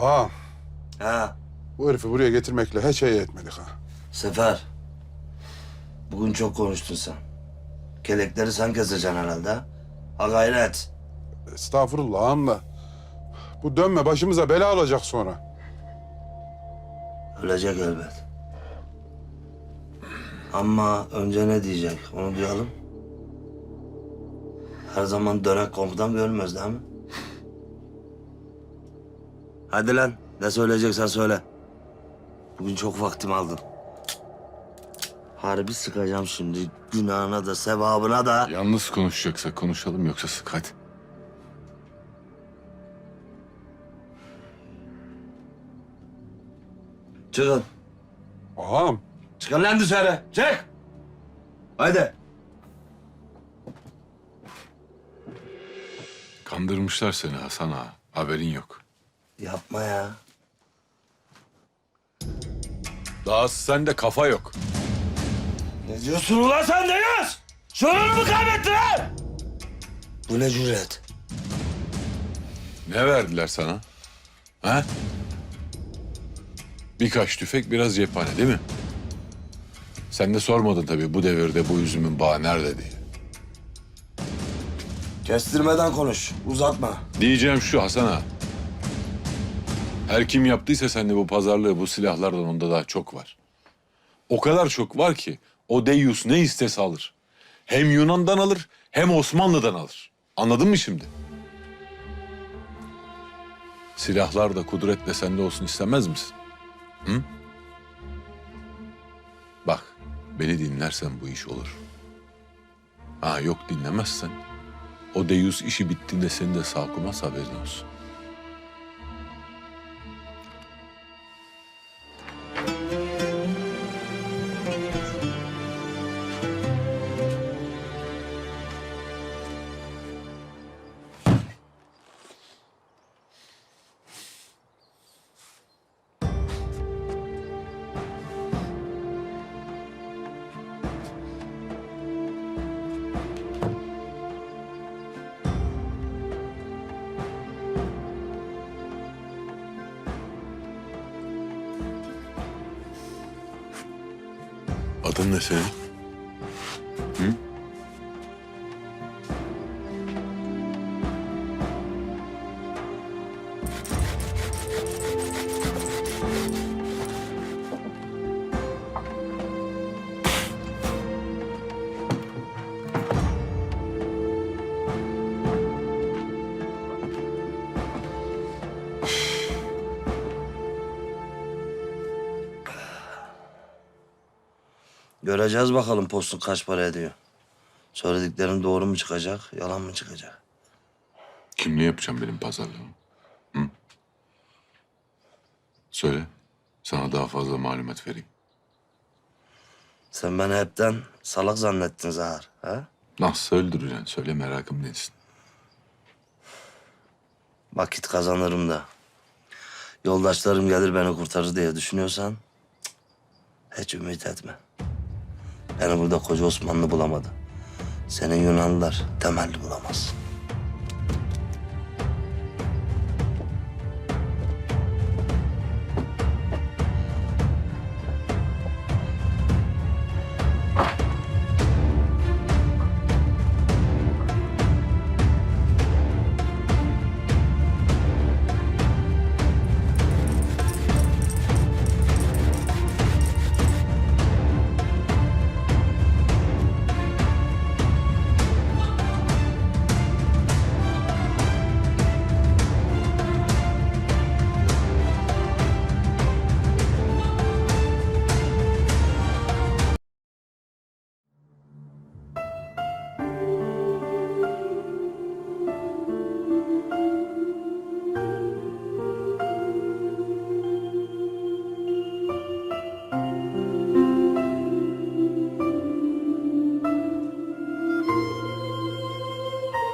Ağam Ha, bu herifi buraya getirmekle hiç iyi etmedik ha. Sefer. Bugün çok konuştun sen. Kelekleri sen keseceksin herhalde. ha? Ha gayret. Estağfurullah ağam da. Bu dönme başımıza bela olacak sonra. Ölecek elbet. Ama önce ne diyecek onu duyalım. Her zaman dönek komutan görmez değil mi? Hadi lan ne söyleyeceksen söyle. Bugün çok vaktimi aldın. Harbi sıkacağım şimdi. Günahına da sevabına da. Yalnız konuşacaksa konuşalım yoksa sık hadi. Çıkın. Ağam Çıkın lan dışarı. Çık. Haydi. Kandırmışlar seni Hasan ağa. Haberin yok. Yapma ya. Daha sende kafa yok. Ne diyorsun ulan sen Deniz? Şuurunu mu kaybettin lan? Bu ne cüret? Ne verdiler sana? Ha? Birkaç tüfek biraz cephane değil mi? Sen de sormadın tabii bu devirde bu üzümün bağı nerede diye. Kestirmeden konuş. Uzatma. Diyeceğim şu Hasan ağa. Her kim yaptıysa sende bu pazarlığı bu silahlardan onda daha çok var. O kadar çok var ki o Deyyus ne istese alır. Hem Yunan'dan alır hem Osmanlı'dan alır. Anladın mı şimdi? Silahlar da kudret de sende olsun istemez misin? Hı? Bak beni dinlersen bu iş olur. Ha yok dinlemezsen o Deus işi bittiğinde seni de sağ kumaz haberin olsun. Adın ne senin? Göreceğiz bakalım postun kaç para ediyor. Söylediklerin doğru mu çıkacak, yalan mı çıkacak? Kimle yapacağım benim pazarlığımı? Hı? Söyle. Sana daha fazla malumat vereyim. Sen beni hepten salak zannettin Zahar. Ha? Nasıl öldüreceksin? Söyle merakım nesin? Vakit kazanırım da. Yoldaşlarım gelir beni kurtarır diye düşünüyorsan... cık, ...hiç ümit etme. Beni burada koca Osmanlı bulamadı. Senin Yunanlılar temelli bulamaz.